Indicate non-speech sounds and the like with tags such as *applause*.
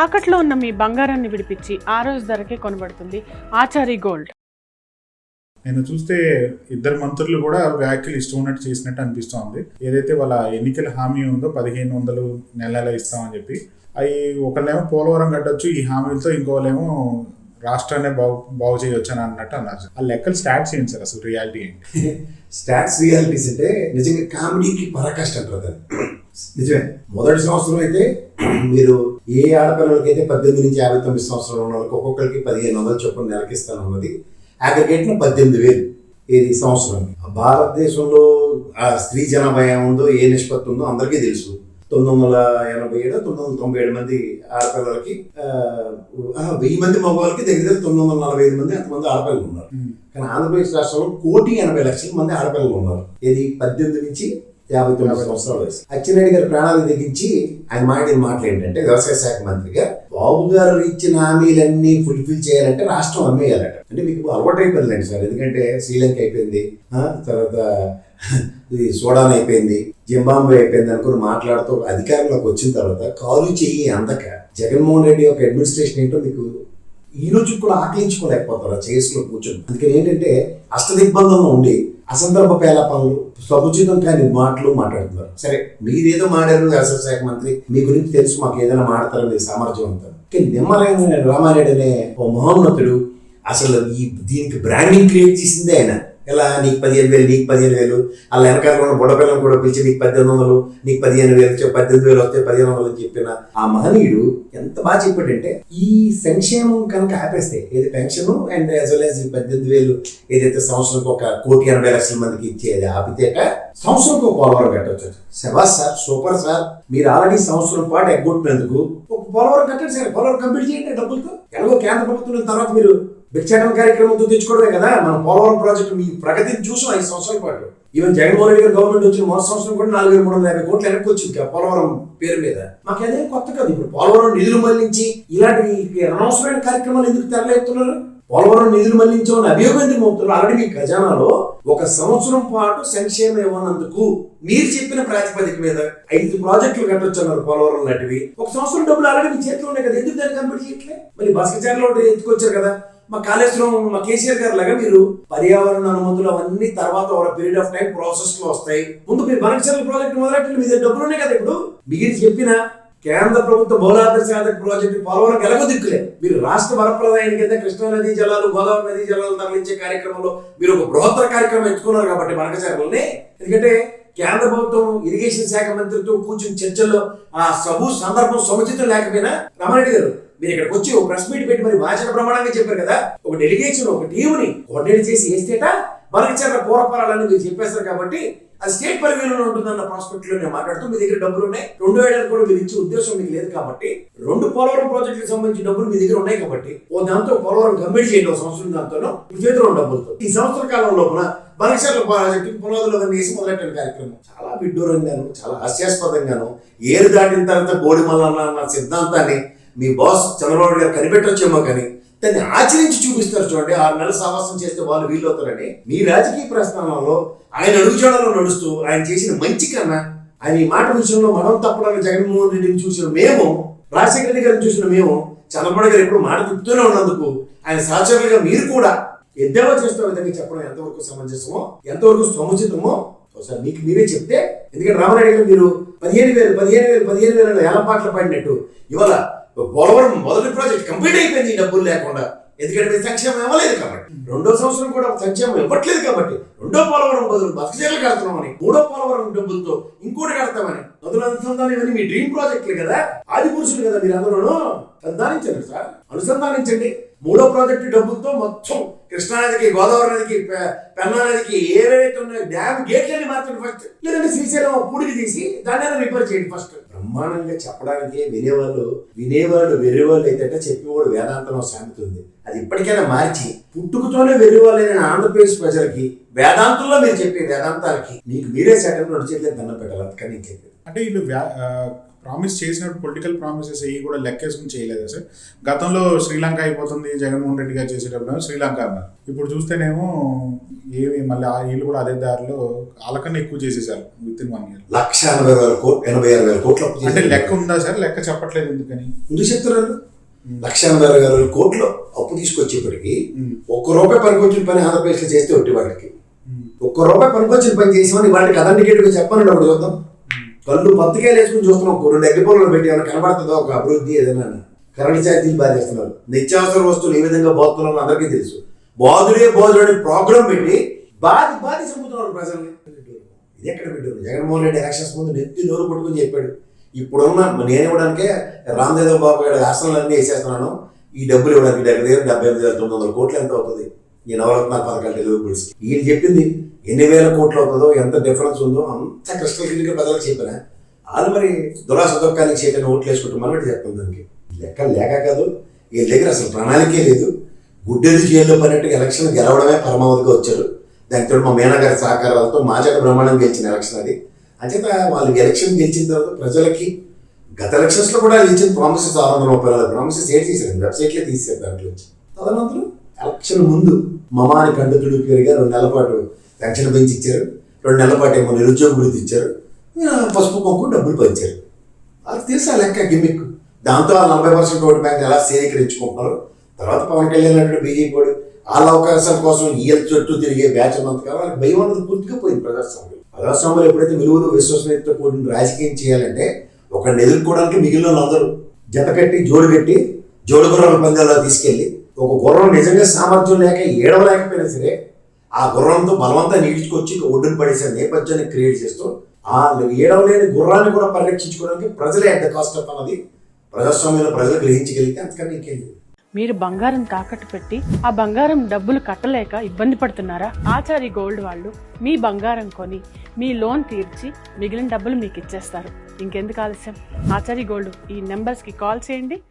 తాకట్లో ఉన్న మీ బంగారాన్ని విడిపించి ఆ రోజు ధరకే కొనబడుతుంది ఆచారి గోల్డ్. నేను చూస్తే ఇద్దరు మంత్రులు కూడా వ్యాఖ్యలు ఇష్టం ఉన్నట్టు చేసినట్టు అనిపిస్తోంది. ఏదైతే వాళ్ళ ఎన్నికల హామీ ఉందో పదిహేను వందలు నెల నెల ఇస్తామని చెప్పి అవి ఒకళ్ళేమో పోలవరం కట్టొచ్చు ఈ హామీలతో ఇంకోళ్ళేమో రాష్ట్రాన్ని బాగు బాగు చేయొచ్చు అని అన్నట్టు అన్నారు ఆ లెక్కలు స్టాట్స్ ఏంటి సార్? అసలు రియాలిటీ ఏంటి? స్టాట్స్ రియాలిటీస్ అంటే నిజంగా కామెడీకి పరాకాష్ట అంటారు దాన్ని నిజమే. మొదటి సంవత్సరం అయితే మీరు ఏ ఆడపిల్లలకైతే పద్దెనిమిది నుంచి యాభై తొమ్మిది సంవత్సరాలు ఉన్న వాళ్ళకి ఒక్కొక్కరికి పదిహేను వందలు చొప్పున నెలకిస్తాను అన్నది అగ్రిగేట్ను పద్దెనిమిది వేలు ఇది సంవత్సరం భారతదేశంలో ఆ స్త్రీ జనాభా ఏముందో ఏ నిష్పత్తి ఉందో అందరికీ తెలుసు. తొమ్మిది వందల ఎనభై ఏడు తొమ్మిది వందల తొంభై ఏడు మంది ఆడపిల్లలకి వెయ్యి మంది మగవాళ్ళకి దగ్గర దగ్గర తొమ్మిది వందల నలభై ఐదు మంది అంతమంది ఆడపిల్లలు ఉన్నారు. కానీ ఆంధ్రప్రదేశ్ రాష్ట్రంలో కోటి ఎనభై లక్షల మంది ఆడపిల్లలు ఉన్నారు. ఇది పద్దెనిమిది నుంచి యాభై తొమ్మిది సంవత్సరాల వయసు. అచ్చెన్నాయుడు గారి ప్రాణాలు తెగించి ఆయన మాట్లాడిన మాటలు ఏంటంటే వ్యవసాయ శాఖ మంత్రిగా బాబు గారు ఇచ్చిన హామీలన్నీ ఫుల్ఫిల్ చేయాలంటే రాష్ట్రం అమ్మేయాలట. అంటే మీకు అలవాటు అయిపోయిందండి సార్. ఎందుకంటే శ్రీలంక అయిపోయింది తర్వాత *laughs* సోడాన్ అయిపోయింది జింబాంబే అయిపోయింది అనుకుని మాట్లాడుతూ అధికారంలోకి వచ్చిన తర్వాత కాలు చెయ్యి అందక జగన్మోహన్ రెడ్డి యొక్క అడ్మినిస్ట్రేషన్ ఏంటో మీకు ఈ రోజు కూడా ఆకలించుకోలేకపోతారు ఆ చైర్స్లో కూర్చొని. అందుకని ఏంటంటే అష్టదిగ్బంధంలో ఉండి అసందర్భ పేలాపనలు సముచితం కాని మాటలు మాట్లాడుతున్నారు. సరే మీరేదో మాడారు వ్యవసాయ శాఖ మంత్రి మీ గురించి తెలుసు మాకు ఏదైనా మాడతారని సామర్థ్యం అంటారు కానీ నిమ్మలైన రామారెడ్డి అనే ఓ మహోన్నతుడు అసలు ఈ దీనికి బ్రాండింగ్ క్రియేట్ చేసిందే ఆయన. ఇలా నీకు పదిహేను వేలు నీకు పదిహేను వేలు. అలా వెనకాల ఉన్న బుడపిల్లని కూడా పిలిచి నీకు పద్దెనిమిది వందలు నీకు పదిహేను వేలు పద్దెనిమిది వేలు వస్తే పదిహేను వందలు అని చెప్పిన ఆ మహనీయుడు ఎంత బాగా చెప్పాడంటే ఈ సంక్షేమం కనుక ఆపేస్తే ఏది pension and as well as ఈ పద్దెనిమిది వేలు ఏదైతే సంవత్సరంకి ఒక కోటి ఎనభై లక్షల మందికి ఇచ్చేది ఆపితేక సంవత్సరంకి ఒక పోలవరం కట్టవచ్చు శబాస్ సార్ సూపర్ సార్ మీరు ఆల్రెడీ సంవత్సరం పాటు ఎగ్గొట్టినందుకు ఒక పోలవరం కట్టండి సార్ పోలవరం కంప్లీట్ చేయండి డబ్బులతో. ఎలాగో కేంద్ర ప్రభుత్వం తర్వాత మీరు భిక్షాటన కార్యక్రమం తెచ్చుకోవడమే కదా? మన పోలవరం ప్రాజెక్టు మీ ప్రగతిని చూసాం ఐదు సంవత్సరాల పాటు. ఈవెన్ జగన్మోహన్ రెడ్డి గారు గవర్నమెంట్ వచ్చిన మొదటి సంవత్సరం కూడా నాలుగు వేల మూడు వందల యాభై కోట్లు వెనక్కి వచ్చింది కదా పోలవరం పేరు మీద. మాకు అదే కొత్త కాదు ఇప్పుడు పోలవరం నిధులు మళ్ళించి ఇలాంటి అనవసరమైన కార్యక్రమాలు ఎందుకు తెరలేస్తున్నారు పోలవరం నిధులు మళ్ళించామని అభియోగం ఎందుకు మోపుతున్నారు? ఆల్రెడీ మీ ఖజానాలో ఒక సంవత్సరం పాటు సంక్షేమం ఇవ్వనందుకు మీరు చెప్పిన ప్రాతిపదిక మీద ఐదు ప్రాజెక్టులు కట్టొచ్చన్నారు పోలవరం లాంటివి. ఒక సంవత్సరం డబ్బులు ఆల్రెడీ మీ చేతిలో ఉన్నాయి కదా. ఎందుకు దాన్ని కంప్లీట్ చేయట్లే? మరి బస్కచర్లో ఎత్తుకొచ్చారు కదా. మా కాళేశ్వరం మా కేసీఆర్ గారు లాగా మీరు పర్యావరణ అనుమతులు అవన్నీ తర్వాత ఒక పీరియడ్ ఆఫ్ టైం ప్రాసెస్లో వస్తాయి. ముందు మీరు బనకచర్ల ప్రాజెక్ట్ మొదలెట్టండి మీ దగ్గర డబ్బులు ఉన్నాయి కదా ఇప్పుడు. మీరు చెప్పిన కేంద్ర ప్రభుత్వ బౌలార్థ సాధక ప్రాజెక్టు పోలవరం ఎలాగో దిక్కులే మీరు రాష్ట్ర వరప్రదాయాని కింద కృష్ణా నదీ జలాలు గోదావరి నదీ జలాలు తరలించే కార్యక్రమంలో మీరు ఒక బృహత్తర కార్యక్రమం ఎంచుకున్నారు కాబట్టి బనకచర్లని ఎందుకంటే కేంద్ర ప్రభుత్వం ఇరిగేషన్ శాఖ మంత్రితో కూర్చుని చర్చల్లో ఆ సబు సందర్భం సముచితం లేకపోయినా రమారెడ్డి గారు మీరు ఇక్కడికి వచ్చి ఒక ప్రెస్ మీట్ పెట్టి మరి వాచన ప్రమాణంగా చెప్పారు కదా ఒక డెలిగేషన్ ఒక టీముని కోఆర్డినేట్ చేసి వేస్తేట మనకిచ్చిన పూర్వపరాలని మీరు చెప్పేస్తారు కాబట్టి అది స్టేట్ పరిధిలో ఉంటుందన్న ప్రాస్పెక్ట్లో నేను మాట్లాడుతూ మీ దగ్గర డబ్బులు ఉన్నాయి. రెండు ఏడాది కూడా మీరు ఇచ్చే ఉద్దేశం మీకు లేదు కాబట్టి రెండు పోలవరం ప్రాజెక్టులకు సంబంధించిన డబ్బులు మీ దగ్గర ఉన్నాయి కాబట్టి ఓ దాంతో పోలవరం కంప్లీట్ చేయండి ఒక సంవత్సరం దాంతో మీ చేతిలో ఉన్న డబ్బులతో. ఈ సంవత్సర కాలం లోపల బలక్షల ప్రాజెక్టు పునాదులు వేసి మొదలెట్టిన కార్యక్రమం. చాలా విడ్డూరంగాను చాలా హాస్యాస్పదంగాను ఏరు దాటిన తర్వాత గోడిమల్ల అన్న సిద్ధాంతాన్ని మీ బాస్ చంద్రబాబు గారు కనిపెట్టొచ్చేమో కానీ దాన్ని ఆచరించి చూపిస్తారు చూడండి. ఆరు నెలల సావాసం చేస్తే వాళ్ళు వీలవుతారని. మీ రాజకీయ ప్రస్థానంలో ఆయన అడుగుజాడలో నడుస్తూ ఆయన చేసిన మంచి కన్నా ఆయన ఈ మాట విషయంలో మనం తప్పడానికి జగన్మోహన్ రెడ్డిని చూసిన మేము రాజశేఖర రెడ్డి గారిని చూసిన మేము చంద్రబాబు గారు ఎప్పుడు మాట తిప్పుతూనే ఉన్నందుకు ఆయన సహచరులుగా మీరు కూడా ఎద్దేవా చేస్తున్న విధంగా చెప్పడం ఎంతవరకు సమంజసమో ఎంతవరకు సముచితమో ఒకసారి మీకు మీరే చెప్తే. ఎందుకంటే రామారెడ్డి గారు మీరు పదిహేను వేలు పదిహేను వేలు పదిహేను వేల ఏళ్ళ పాటలు పాడినట్టు. ఇవాళ పోలవరం మొదటి ప్రాజెక్ట్ కంప్లీట్ అయిపోయింది డబ్బులు లేకుండా. ఎందుకంటే మీరు సంక్షేమం ఇవ్వలేదు కాబట్టి. రెండో సంవత్సరం కూడా సంక్షేమం ఇవ్వట్లేదు కాబట్టి రెండో పోలవరం బదులు బతకజేలు కడుతున్నామని మూడో పోలవరం డబ్బులతో ఇంకోటి కడతామని. నదుల అనుసంధానం ఇవన్నీ మీ డ్రీమ్ ప్రాజెక్టులు కదా? ఆది పురుషులు కదా మీరు అందరూ సంధానించండి సార్. అనుసంధానించండి. మూడో ప్రాజెక్టు డబ్బులతో మొత్తం కృష్ణానదికి గోదావరి నదికి పె- పెన్నా నదికి ఏవైతే ఉన్నాయో డ్యామ్ గేట్లన్నీ మార్చండి ఫస్ట్ లేదంటే శ్రీశైలం పూడికి తీసి దాన్ని రిపేర్ చేయండి ఫస్ట్ బ్రహ్మాండంగా చెప్పడానికి వినేవాళ్ళు వినేవాళ్ళు వెర్రివాళ్ళు అయితే చెప్పేవాడు వేదాంతం సామెత ఉంది. అది ఇప్పటికైనా మార్చి పుట్టుకతోనే వెర్రివాళ్ళైన ఆంధ్రప్రదేశ్ ప్రజలకి వేదాంతంలో మీరు చెప్పే వేదాంతాలకి మీకు మీరే సెకండ్ రెండు చేతులకు దండం పెట్టాలి. లేదు. అంటే వీళ్ళు ప్రామిస్ చేసినప్పుడు పొలిటికల్ ప్రామిసెస్ ఏవి కూడా లెక్కేసుకుని చేయలేదు సార్? గతంలో శ్రీలంక అయిపోతుంది జగన్మోహన్ రెడ్డి గారు చేసేటప్పుడు శ్రీలంక అన్నారు. ఇప్పుడు చూస్తేనేమో ఏమి మళ్ళీ ఆ వీళ్ళు కూడా అదే దారిలో వాళ్ళకన్నా ఎక్కువ చేసేసారు విత్ ఇన్ వన్ ఇయర్ లక్ష ఎనభై వేల కోట్లు ఎనభై ఆరు వేల కోట్లు అంటే. లెక్క ఉందా సార్? లెక్క చెప్పట్లేదు ఎందుకని? ఎందుకు చెప్తున్నారు? లక్ష ఎనభై ఆరు వేల కోట్లు అప్పు తీసుకొచ్చేప్పటికి. ఒక్క రూపాయి పనికొచ్చిన పని ఆంధ్రప్రదేశ్లో చేస్తే ఒట్టి వాళ్ళకి. ఒక్క రూపాయి పనికొచ్చిన పని చేసామని వాళ్ళకి కదండికేట్గా చెప్పండి అప్పుడు చూద్దాం. కళ్ళు పత్తికాయలు వేసుకుని చూస్తున్నాం ఒక రెండు అగ్గిపొలను పెట్టి ఏమైనా కనబడుతుందో? ఒక అభివృద్ధి ఏదైనా కరెంట్ ఛార్జీలు బాధేస్తున్నారు. నిత్యావసర వస్తువులు ఏ విధంగా బాగుతున్నారో అందరికీ తెలుసు. బాధుడే బాధుడు అనే ప్రోగ్రామ్ పెట్టి బాధి బాధి చంపుతున్నారు ప్రజల్ని. ఇది ఎక్కడ పెట్టారు? జగన్మోహన్ రెడ్డి ఎలక్షన్స్ ముందు నెత్తి నోరు పట్టుకుని చెప్పాడు. ఇప్పుడున్న నేను ఇవ్వడానికే రామదేవ్ బాబు గారి ఆసనాలన్నీ వేసేస్తున్నాను. ఈ డబ్బులు ఇవ్వడానికి దగ్గర దగ్గర డెబ్బై ఎనిమిది వేల తొమ్మిది వందల కోట్లు ఎంత అవుతుంది. ఈ నవరత్న పథకాలు డెలివరీస్ ఈయన చెప్పింది ఎన్ని వేల కోట్లు అవుతుందో ఎంత డిఫరెన్స్ ఉందో అంత క్రిస్టల్ క్లియర్గా ప్రజలకు చెప్పిన. వాళ్ళు మరి దురాశ దుఃఖానికి చేయటం ఓట్లు వేసుకుంటాం మనం చెప్తాం దానికి. లెక్క లేక కాదు వీళ్ళ దగ్గర అసలు ప్రణాళికే లేదు. గుడ్డెది జైల్లో పడినట్టు ఎలక్షన్ గెలవడమే పరమావధిగా వచ్చారు. దానితో మా మేనగారి సహకారాలతో మాచక బ్రహ్మాండం గెలిచిన ఎలక్షన్ అది. అంచేత వాళ్ళు ఎలక్షన్ గెలిచిన తర్వాత ప్రజలకి గత ఎలక్షన్స్లో కూడా ఇచ్చిన ప్రామిసెస్ ఆరు వందల ముప్పై నాలుగు ప్రామిసెస్ ఏం చేశారు. వెబ్సైట్లే తీసేశారు దాంట్లో తదనంతరం ఎలక్షన్ ముందు మమాని కండుతుడు పేరుగా రెండు నెలల పాటు పెన్షన్ పెంచి ఇచ్చారు. రెండు నెలల పాటు ఏమో నిరుద్యోగ వృత్తి ఇచ్చారు. పసుపు కుంకుమ డబ్బులు పంచారు. అది తెలుసా లెక్క గిమ్మిక్. దాంతో ఆ నలభై పర్సెంట్ ఓటు బ్యాంక్ ఎలా సేకరించుకుంటున్నారు? తర్వాత పవన్ కళ్యాణ్ అంటే బీజేపీ కూడా వాళ్ళ అవకాశం కోసం ఈఎల్ చుట్టూ తిరిగే బ్యాచ్ ఉన్నంతగా కావాలి భయం అన్నది పూర్తిగా పోయింది ప్రజాస్వామ్యం ప్రజాస్వామ్యంలో ఎప్పుడైతే విలువలు విశ్వసనీయతతో కూడిన రాజకీయం చేయాలంటే ఒకరిని ఎదుర్కోవడానికి మిగిలిన అందరూ జత కట్టి జోడు కట్టి జోడుగుర్రాల పందాల్లో తీసుకెళ్ళి ఒక గుర్రం నిజంగా సామర్థ్యం లేక ఏడవలేకపోయినా సరే ఆ గుర్రంతో బలవంతా నీడ్చుకొచ్చి ఒడ్డును పడేసే నేపథ్యాన్ని క్రియేట్ చేస్తూ ఆ ఏడవలేని గుర్రాన్ని కూడా పరిరక్షించుకోవడానికి ప్రజలే అట్ ద కాస్ట్ ఆఫ్ అన్నది ప్రజాస్వామ్యంలో ప్రజలు గ్రహించగలిగితే అంతకన్నా ఇంకేం మీరు బంగారం తాకట్టు పెట్టి ఆ బంగారం డబ్బులు కట్టలేక ఇబ్బంది పడుతున్నారా? ఆచారి గోల్డ్ వాళ్ళు మీ బంగారం కొని మీ లోన్ తీర్చి మిగిలిన డబ్బులు మీకు ఇచ్చేస్తారు. ఇంకెందుకు ఆలస్యం? ఆచారి గోల్డ్ ఈ నెంబర్స్కి కాల్ చేయండి.